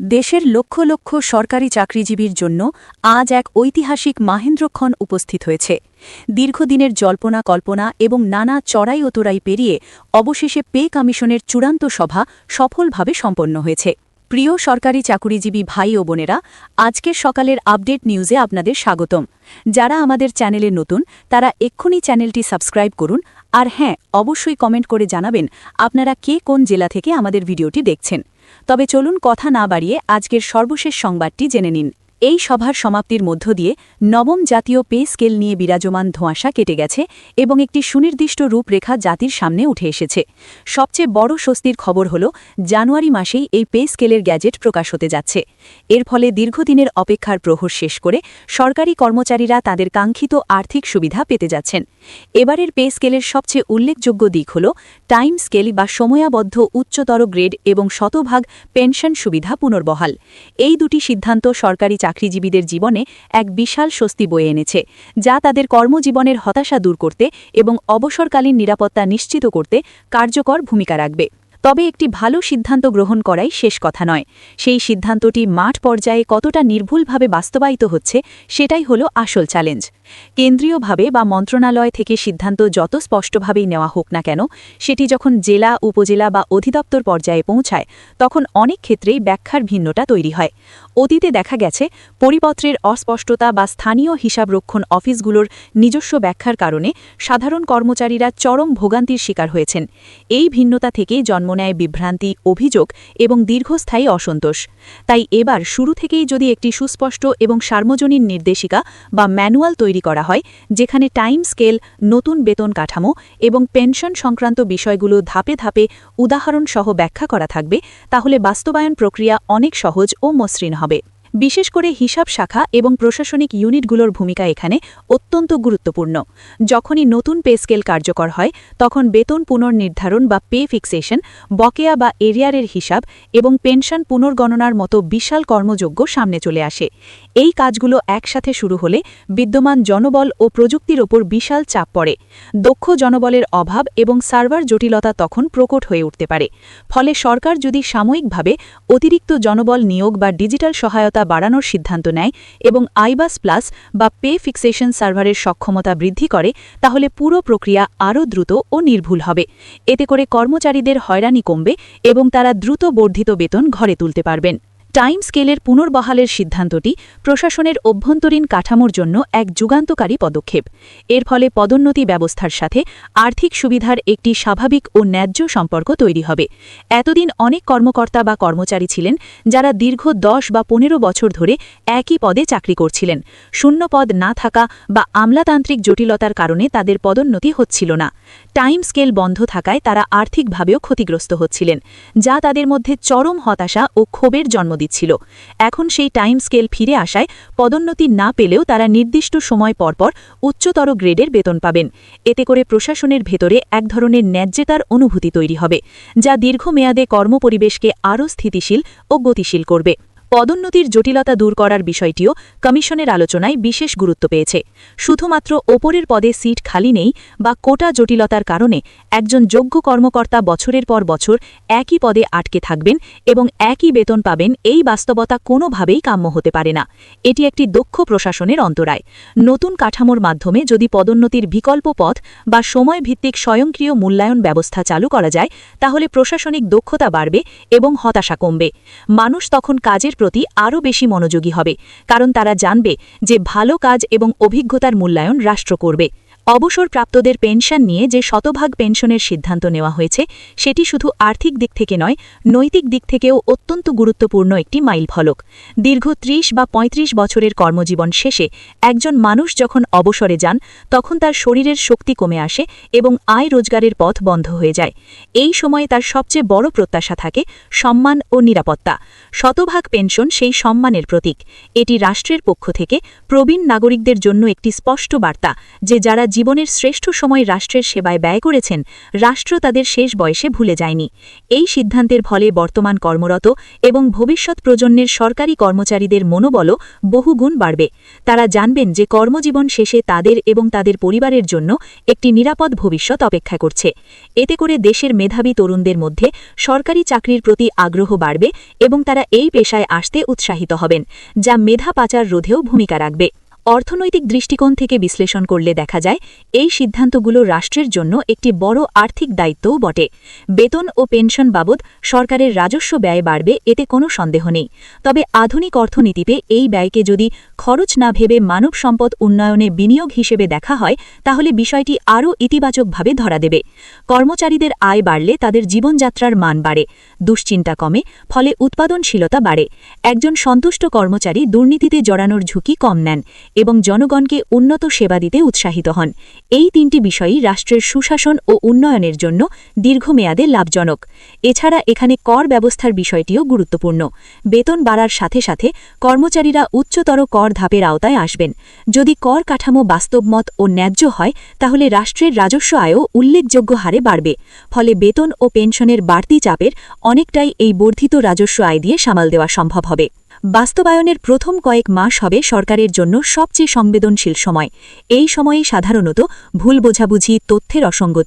দেশের লক্ষ লক্ষ সরকারি চাকরিজীবীর জন্য আজ এক ঐতিহাসিক মাহেন্দ্রক্ষণ উপস্থিত হয়েছে। দীর্ঘদিনের জল্পনা কল্পনা এবং নানা চড়াই ওতরাই পেরিয়ে অবশেষে পে কমিশনের চূড়ান্ত সভা সফলভাবে সম্পন্ন হয়েছে। প্রিয় সরকারি চাকুরিজীবী ভাই ও বোনেরা, আজকের সকালের আপডেট নিউজে আপনাদের স্বাগতম। যারা আমাদের চ্যানেলে নতুন, তারা এক্ষুনি চ্যানেলটি সাবস্ক্রাইব করুন আর হ্যাঁ অবশ্যই কমেন্ট করে জানাবেন আপনারা কে কোন জেলা থেকে আমাদের ভিডিওটি দেখছেন। তবে চলুন কথা না বাড়িয়ে আজকের সর্বশেষ সংবাদটি জেনে নিন। এই সভার সমাপ্তির মধ্য দিয়ে নবম জাতীয় পে স্কেল নিয়ে বিরাজমান ধোঁয়াশা কেটে গেছে এবং একটি সুনির্দিষ্ট রূপরেখা জাতির সামনে উঠে এসেছে। সবচেয়ে বড় স্বস্তির খবর হল, জানুয়ারি মাসেই এই পে স্কেলের গ্যাজেট প্রকাশ হতে যাচ্ছে। এর ফলে দীর্ঘদিনের অপেক্ষার প্রহর শেষ করে সরকারি কর্মচারীরা তাদের কাঙ্ক্ষিত আর্থিক সুবিধা পেতে যাচ্ছেন। এবারের পে স্কেলের সবচেয়ে উল্লেখযোগ্য দিক হল, টাইম স্কেল বা সময়াবদ্ধ উচ্চতর গ্রেড এবং শতভাগ পেনশন সুবিধা পুনর্বহাল। এই দুটি সিদ্ধান্ত সরকারি চাকরিজীবীদের জীবনে এক বিশাল স্বস্তি বয়ে এনেছে, যা তাদের কর্মজীবনের হতাশা দূর করতে এবং অবসরকালীন নিরাপত্তা নিশ্চিত করতে কার্যকর ভূমিকা রাখবে। তবে একটি ভালো সিদ্ধান্ত গ্রহণ করাই শেষ কথা নয়। সেই সিদ্ধান্তটি মাঠ পর্যায়ে কতটা নির্ভুলভাবে বাস্তবায়িত হচ্ছে, সেটাই হল আসল চ্যালেঞ্জ। কেন্দ্রীয়ভাবে বা মন্ত্রণালয় থেকে সিদ্ধান্ত যত স্পষ্টভাবেই নেওয়া হোক না কেন, সেটি যখন জেলা, উপজেলা বা অধিদপ্তর পর্যায়ে পৌঁছায়, তখন অনেক ক্ষেত্রেই ব্যাখ্যার ভিন্নতা তৈরি হয়। অতীতে দেখা গেছে, পরিপত্রের অস্পষ্টতা বা স্থানীয় হিসাবরক্ষণ অফিসগুলোর নিজস্ব ব্যাখ্যার কারণে সাধারণ কর্মচারীরা চরম ভোগান্তির শিকার হয়েছেন। এই ভিন্নতা থেকেই জন্ম নেয় বিভ্রান্তি, অভিযোগ এবং দীর্ঘস্থায়ী অসন্তোষ। তাই এবার শুরু থেকেই যদি একটি সুস্পষ্ট এবং সার্বজনীন নির্দেশিকা বা ম্যানুয়াল তৈরি করা হয়, যেখানে টাইম স্কেল, নতুন বেতন কাঠামো এবং পেনশন সংক্রান্ত বিষয়গুলো ধাপে ধাপে উদাহরণসহ ব্যাখ্যা করা থাকবে, তাহলে বাস্তবায়ন প্রক্রিয়া অনেক সহজ ও মসৃণ হবে। বিশেষ করে হিসাব শাখা এবং প্রশাসনিক ইউনিটগুলোর ভূমিকা এখানে অত্যন্ত গুরুত্বপূর্ণ। যখনই নতুন পে স্কেল কার্যকর হয়, তখন বেতন পুনর্নির্ধারণ বা পে ফিক্সেশন, বকেয়া বা এরিয়ারের হিসাব এবং পেনশন পুনর্গণনার মতো বিশাল কর্মযোগ্য সামনে চলে আসে। এই কাজগুলো একসাথে শুরু হলে বিদ্যমান জনবল ও প্রযুক্তির ওপর বিশাল চাপ পড়ে। দক্ষ জনবলের অভাব এবং সার্ভার জটিলতা তখন প্রকট হয়ে উঠতে পারে। ফলে সরকার যদি সাময়িকভাবে অতিরিক্ত জনবল নিয়োগ বা ডিজিটাল সহায়তা বাড়ানোর সিদ্ধান্ত নেয় এবং আইবাস প্লাস বা পে ফিক্সেশন সার্ভারের সক্ষমতা বৃদ্ধি করে, তাহলে পুরো প্রক্রিয়া আরও দ্রুত ও নির্ভুল হবে। এতে করে কর্মচারীদের হয়রানি কমবে এবং তারা দ্রুত বর্ধিত বেতন ঘরে তুলতে পারবেন। টাইম স্কেলের পুনর্বহালের সিদ্ধান্তটি প্রশাসনের অভ্যন্তরীণ কাঠামোর জন্য এক যুগান্তকারী পদক্ষেপ। এর ফলে পদোন্নতি ব্যবস্থার সাথে আর্থিক সুবিধার একটি স্বাভাবিক ও ন্যায্য সম্পর্ক তৈরি হবে। এতদিন অনেক কর্মকর্তা বা কর্মচারী ছিলেন যারা দীর্ঘ দশ বা পনেরো বছর ধরে একই পদে চাকরি করছিলেন। শূন্য পদ না থাকা বা আমলাতান্ত্রিক জটিলতার কারণে তাদের পদোন্নতি হচ্ছিল না। টাইম স্কেল বন্ধ থাকায় তারা আর্থিকভাবেও ক্ষতিগ্রস্ত হচ্ছিলেন, যা তাদের মধ্যে চরম হতাশা ও ক্ষোভের জন্ম দিচ্ছিল এখন সেই টাইম স্কেল ফিরে আসায় পদোন্নতি না পেলেও তারা নির্দিষ্ট সময় পরপর উচ্চতর গ্রেডের বেতন পাবেন। এতে করে প্রশাসনের ভেতরে এক ধরনের ন্যায্যতার অনুভূতি তৈরি হবে, যা দীর্ঘমেয়াদে কর্মপরিবেশকে আরও স্থিতিশীল ও গতিশীল করবে। পদোন্নতির জটিলতা দূর করার বিষয়টিও কমিশনের আলোচনায় বিশেষ গুরুত্ব পেয়েছে। শুধুমাত্র ওপরের পদে সিট খালি নেই বা কোটা জটিলতার কারণে একজন যোগ্য কর্মকর্তা বছরের পর বছর একই পদে আটকে থাকবেন এবং একই বেতন পাবেন এই বাস্তবতা কোনোভাবেই কাম্য হতে পারে না। এটি একটি দক্ষ প্রশাসনের অন্তরায়। নতুন কাঠামোর মাধ্যমে যদি পদোন্নতির বিকল্প পথ বা সময়ভিত্তিক স্বয়ংক্রিয় মূল্যায়ন ব্যবস্থা চালু করা যায়, তাহলে প্রশাসনিক দক্ষতা বাড়বে এবং হতাশা কমবে। মানুষ তখন কাজের প্রতি আরও বেশি মনোযোগী হবে, কারণ তারা জানবে যে ভালো কাজ এবং অভিজ্ঞতার মূল্যায়ন রাষ্ট্র করবে। অবসরপ্রাপ্তদের পেনশন নিয়ে যে শতভাগ পেনশনের সিদ্ধান্ত নেওয়া হয়েছে, সেটি শুধু আর্থিক দিক থেকে নয়, নৈতিক দিক থেকেও অত্যন্ত গুরুত্বপূর্ণ একটি মাইল ফলক দীর্ঘ ত্রিশ বা ৩৫ বছরের কর্মজীবন শেষে একজন মানুষ যখন অবসরে যান, তখন তার শরীরের শক্তি কমে আসে এবং আয় রোজগারের পথ বন্ধ হয়ে যায়। এই সময়ে তার সবচেয়ে বড় প্রত্যাশা থাকে সম্মান ও নিরাপত্তা। শতভাগ পেনশন সেই সম্মানের প্রতীক। এটি রাষ্ট্রের পক্ষ থেকে প্রবীণ নাগরিকদের জন্য একটি স্পষ্ট বার্তা যে যারা জীবনের শ্রেষ্ঠ সময় রাষ্ট্রের সেবায় ব্যয় করেছেন, রাষ্ট্র তাদের শেষ বয়সে ভুলে যায়নি। এই সিদ্ধান্তের ফলে বর্তমান কর্মরত এবং ভবিষ্যৎ প্রজন্মের সরকারি কর্মচারীদের মনোবলও বহুগুণ বাড়বে। তারা জানবেন যে কর্মজীবন শেষে তাদের এবং তাদের পরিবারের জন্য একটি নিরাপদ ভবিষ্যৎ অপেক্ষা করছে। এতে করে দেশের মেধাবী তরুণদের মধ্যে সরকারি চাকরির প্রতি আগ্রহ বাড়বে এবং তারা এই পেশায় আসতে উৎসাহিত হবেন, যা মেধা পাচার রোধেও ভূমিকা রাখবে। অর্থনৈতিক দৃষ্টিকোণ থেকে বিশ্লেষণ করলে দেখা যায়, এই সিদ্ধান্তগুলো রাষ্ট্রের জন্য একটি বড় আর্থিক দায়িত্বও বটে। বেতন ও পেনশন বাবদ সরকারের রাজস্ব ব্যয় বাড়বে, এতে কোনো সন্দেহ নেই। তবে আধুনিক অর্থনীতিতে এই ব্যয়কে যদি খরচ না ভেবে মানব সম্পদ উন্নয়নে বিনিয়োগ হিসেবে দেখা হয়, তাহলে বিষয়টি আরও ইতিবাচকভাবে ধরা দেবে। কর্মচারীদের আয় বাড়লে তাদের জীবনযাত্রার মান বাড়ে, দুশ্চিন্তা কমে, ফলে উৎপাদনশীলতা বাড়ে। একজন সন্তুষ্ট কর্মচারী দুর্নীতিতে জড়ানোর ঝুঁকি কম নেন এবং জনগণকে উন্নত সেবা দিতে উৎসাহিত হন। এই তিনটি বিষয়ই রাষ্ট্রের সুশাসন ও উন্নয়নের জন্য দীর্ঘমেয়াদে লাভজনক। এছাড়া এখানে কর ব্যবস্থার বিষয়টিও গুরুত্বপূর্ণ। বেতন বাড়ার সাথে সাথে কর্মচারীরা উচ্চতর কর ধাপের আওতায় আসবেন। যদি কর কাঠামো বাস্তবমত ও ন্যায্য হয়, তাহলে রাষ্ট্রের রাজস্ব আয়ও উল্লেখযোগ্য হারে বাড়বে। ফলে বেতন ও পেনশনের বাড়তি চাপের অনেকটাই এই বর্ধিত রাজস্ব আয় দিয়ে সামাল দেওয়া সম্ভব হবে। বাস্তবায়নের প্রথম কয়েক মাস হবে সরকারের জন্য সবচেয়ে সংবেদনশীল সময়। এই সময়ে সাধারণত ভুল বোঝাবুঝি, তথ্যের অসঙ্গতি।